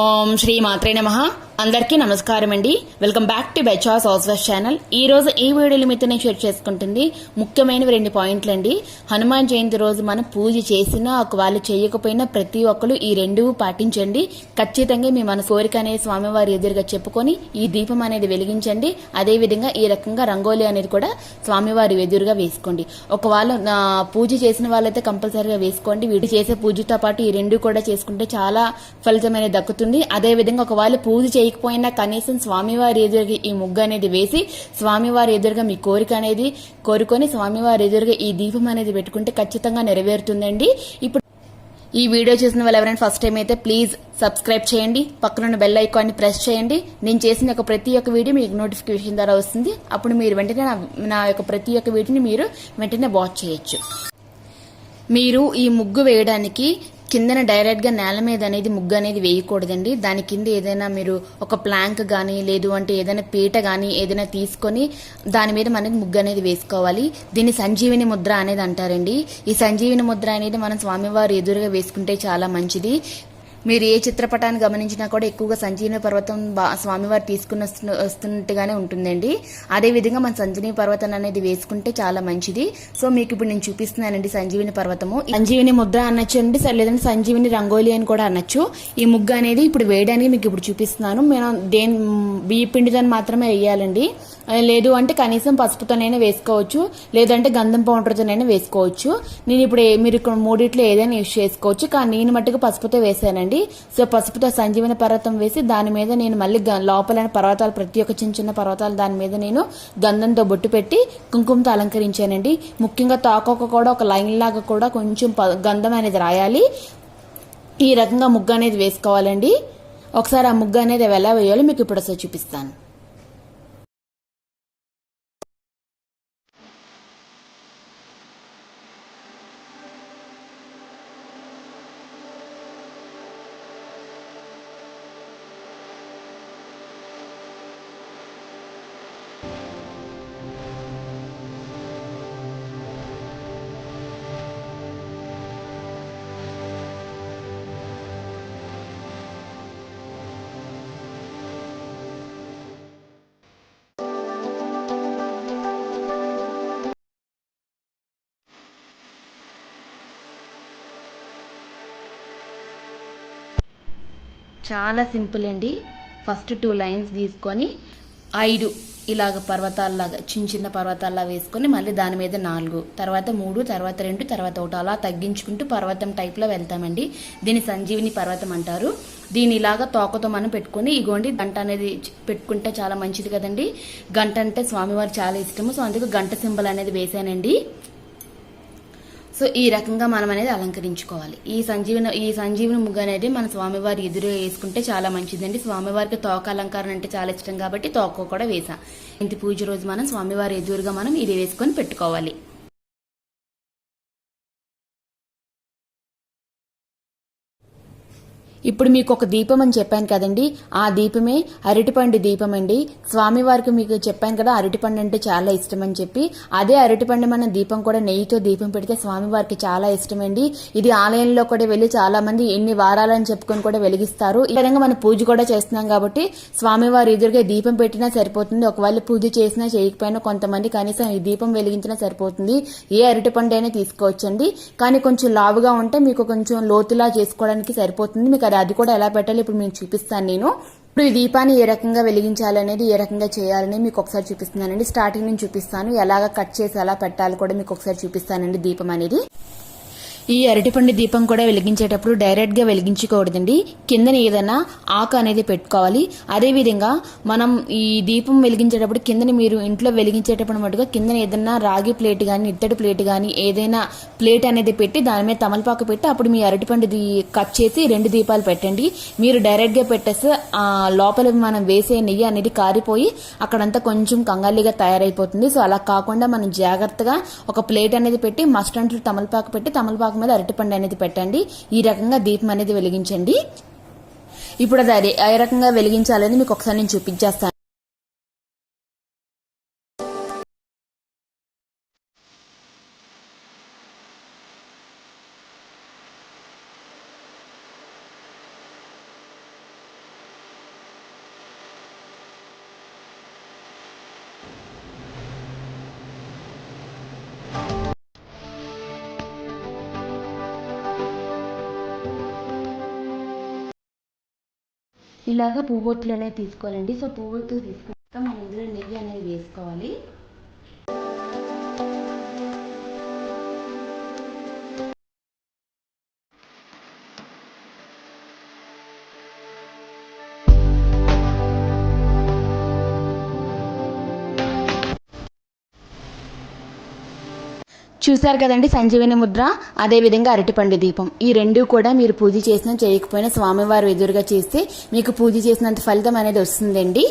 ॐ श्रीमात्रे नमः। అందరికీ నమస్కారం అండి. Welcome back to Bechas house channel ఈ రోజు ఈ వీడియోలు మీతో నేను షేర్ చేసుకుంటుంది. ముఖ్యమైనవి రెండు పాయింట్లు అండి. హనుమాన్ జయంతి రోజు మనం పూజ చేసినా ఒకవేళ చేయకపోయినా ప్రతి ఒక్కరు ఈ రెండు పాటించండి. ఖచ్చితంగా మీ మన కోరిక అనేది స్వామివారి ఎదురుగా చెప్పుకొని ఈ దీపం అనేది వెలిగించండి. అదే విధంగా ఈ రకంగా రంగోలి అనేది కూడా స్వామివారి ఎదురుగా వేసుకోండి. ఒకవేళ పూజ చేసిన వాళ్ళైతే కంపల్సరీగా వేసుకోండి. వీటి చేసే పూజతో పాటు ఈ రెండు కూడా చేసుకుంటే చాలా ఫలితమైన దక్కుతుంది. అదే విధంగా ఒకవేళ పూజ చేయకపోయినా కనీసం స్వామివారి ఎదురుగా ఈ ముగ్గు అనేది వేసి స్వామివారి ఎదురుగా మీ కోరిక అనేది కోరుకొని స్వామివారి ఎదురుగా ఈ దీపం అనేది పెట్టుకుంటే ఖచ్చితంగా నెరవేరుతుందండి. ఇప్పుడు ఈ వీడియో చూసిన వాళ్ళు ఎవరైనా ఫస్ట్ టైం అయితే ప్లీజ్ సబ్స్క్రైబ్ చేయండి. పక్కనున్న బెల్ ఐకాన్ని ప్రెస్ చేయండి. నేను చేసిన ఒక ప్రతి ఒక్క వీడియో మీకు నోటిఫికేషన్ ద్వారా వస్తుంది. అప్పుడు మీరు వెంటనే నా- నా యొక్క ప్రతి ఒక్క వీడియోని మీరు వెంటనే వాచ్ చేయొచ్చు. మీరు ఈ ముగ్గు వేయడానికి కిందన డైరెక్ట్గా నేల మీద అనేది ముగ్గు అనేది వేయకూడదండి. దాని కింద ఏదైనా మీరు ఒక ప్లాంక్ గానీ లేదు అంటే ఏదైనా పీట గానీ ఏదైనా తీసుకొని దాని మీద మనకి ముగ్గు అనేది వేసుకోవాలి. దీన్ని సంజీవిని ముద్ర అనేది అంటారండి. ఈ సంజీవిని ముద్ర అనేది మనం స్వామివారి ఎదురుగా వేసుకుంటే చాలా మంచిది. మీరు ఏ చిత్రపటాన్ని గమనించినా కూడా ఎక్కువగా సంజీవని పర్వతం బా- స్వామివారు తీసుకుని వస్తున్నట్టుగానే ఉంటుందండి. అదే విధంగా మన సంజీవని పర్వతం అనేది వేసుకుంటే చాలా మంచిది. సో మీకు ఇప్పుడు నేను చూపిస్తున్నానండి సంజీవిని పర్వతము. సంజీవిని ముద్ర అనొచ్చు అండి లేదంటే సంజీవిని రంగోలి అని కూడా అనొచ్చు. ఈ ముగ్గు అనేది ఇప్పుడు వేయడానికి మీకు ఇప్పుడు చూపిస్తున్నాను. నేను దేని బియ్య పిండితో మాత్రమే వేయాలండి. లేదు అంటే కనీసం పసుపుతోనైనా వేసుకోవచ్చు లేదంటే గంధం పౌడర్తోనైనా వేసుకోవచ్చు. నేను ఇప్పుడు మీరు ఇక్కడ మూడిట్లో ఏదైనా యూజ్ చేసుకోవచ్చు కానీ నేను మట్టుకు పసుపుతో వేసానండి. సో పసుపుతో సంజీవన పర్వతం వేసి దాని మీద నేను మళ్ళీ గ- లోపల పర్వతాలు ప్రతి ఒక్క చిన్న చిన్న పర్వతాలు దాని మీద నేను గంధంతో బొట్టు పెట్టి కుంకుమతో అలంకరించానండి. ముఖ్యంగా తాకొక కూడా ఒక లైన్ లాగా కూడా కొంచెం ప- గంధం అనేది రాయాలి. ఈ రకంగా ముగ్గు అనేది వేసుకోవాలండి. ఒకసారి ఆ ముగ్గు అనేది ఎలా వేయాలో మీకు ఇప్పుడు చూపిస్తాను. చాలా సింపుల్ అండి. ఫస్ట్ టూ లైన్స్ తీసుకొని ఐదు ఇలాగ పర్వతాల్లాగా చిన్న చిన్న పర్వతాల్లా వేసుకొని మళ్ళీ దాని మీద నాలుగు తర్వాత మూడు తర్వాత రెండు తర్వాత ఒకటి అలా తగ్గించుకుంటూ పర్వతం టైప్లో వెళ్తామండి. దీన్ని సంజీవిని పర్వతం అంటారు. దీని ఇలాగా తోకతో మనం పెట్టుకొని ఇగోండి గంట అనేది పెట్టుకుంటే చాలా మంచిది కదండి. గంట అంటే స్వామివారు చాలా ఇష్టము. సో అందుకు గంట సింబల్ అనేది వేశానండి సో ఈ రకంగా మనం అనేది అలంకరించుకోవాలి. ఈ సంజీవన ఈ సంజీవన ముగ్గు అనేది మన స్వామివారి ఎదురు వేసుకుంటే చాలా మంచిదండి. స్వామివారికి తోక అలంకారం అంటే చాలా ఇష్టం కాబట్టి తోక కూడా వేసా ఇంటి పూజ రోజు మనం స్వామివారి ఎదురుగా మనం ఇది వేసుకొని పెట్టుకోవాలి. ఇప్పుడు మీకు ఒక దీపం అని చెప్పాను కదండి. ఆ దీపమే అరటిపండు దీపం అండి స్వామివారికి మీకు చెప్పాను కదా అరటిపండు అంటే చాలా ఇష్టం అని చెప్పి. అదే అరటిపండు మన దీపం కూడా నెయ్యితో దీపం పెడితే స్వామివారికి చాలా ఇష్టం అండి ఇది ఆలయంలో కూడా వెళ్ళి చాలా మంది ఎన్ని వారాలని చెప్పుకొని కూడా వెలిగిస్తారు. ఈ విధంగా మనం పూజ కూడా చేస్తున్నాం కాబట్టి స్వామివారి ఎదురుగా దీపం పెట్టినా సరిపోతుంది. ఒకవేళ పూజ చేసినా చేయకపోయినా కొంతమంది కనీసం ఈ దీపం వెలిగించినా సరిపోతుంది. ఏ అరటిపండు అయినా తీసుకోవచ్చండి. కానీ కొంచెం లావుగా ఉంటే మీకు కొంచెం లోతులా చేసుకోవడానికి సరిపోతుంది. మీకు అది అది కూడా ఎలా పెట్టాలి? ఇప్పుడు మీకు చూపిస్తాను నేను. ఇప్పుడు ఈ దీపాన్ని ఏ రకంగా వెలిగించాలనేది ఏ రకంగా చేయాలని మీకు ఒకసారి చూపిస్తున్నానండి. స్టార్టింగ్ నుంచి చూపిస్తాను. ఎలాగ కట్ చేసి ఎలా పెట్టాలి కూడా మీకు ఒకసారి చూపిస్తానండి దీపం అనేది. ఈ అరటిపండు దీపం కూడా వెలిగించేటప్పుడు డైరెక్ట్గా వెలిగించకూడదండి కిందన ఏదైనా ఆకు అనేది పెట్టుకోవాలి. అదే విధంగా మనం ఈ దీపం వెలిగించేటప్పుడు కిందన మీరు ఇంట్లో వెలిగించేటప్పుడు మటుగా కిందన ఏదైనా రాగి ప్లేట్ కానీ ఇత్తడి ప్లేట్ కానీ ఏదైనా ప్లేట్ అనేది పెట్టి దాని మీద తమలపాకు పెట్టి అప్పుడు మీ అరటిపండు దీ కట్ చేసి రెండు దీపాలు పెట్టండి. మీరు డైరెక్ట్గా పెట్టేస్తే ఆ లోపల మనం వేసే నెయ్యి అనేది కారిపోయి అక్కడంతా కొంచెం కంగాలిగా తయారైపోతుంది. సో అలా కాకుండా మనం జాగ్రత్తగా ఒక ప్లేట్ అనేది పెట్టి మస్టంట్లు తమలపాకు పెట్టి తమలపాకు మీద అరటిపండు అనేది పెట్టండి. ఈ రకంగా దీపం అనేది వెలిగించండి. ఇప్పుడు అది ఏ రకంగా వెలిగించాలని మీకు ఒకసారి నేను చూపించేస్తాను ఇలాగ పువ్వొత్తులు అనేవి తీసుకోవాలండి. సో పువ్వొత్తులు తీసుకున్నాక మనం ఇందులో నెయ్యి అనేది వేసుకోవాలి. చూశారు కదండి సంజీవని ముద్ర? అదేవిధంగా అరటిపండు దీపం. ఈ రెండు కూడా మీరు పూజ చేసినా చేయకపోయినా స్వామివారు ఎదురుగా చేస్తే మీకు పూజ చేసినంత ఫలితం అనేది వస్తుందండి.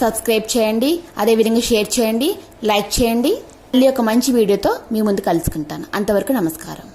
సబ్స్క్రైబ్ చేయండి అదేవిధంగా షేర్ చేయండి లైక్ చేయండి. మళ్ళీ ఒక మంచి వీడియోతో మీ ముందు కలుసుకుంటాను. అంతవరకు నమస్కారం.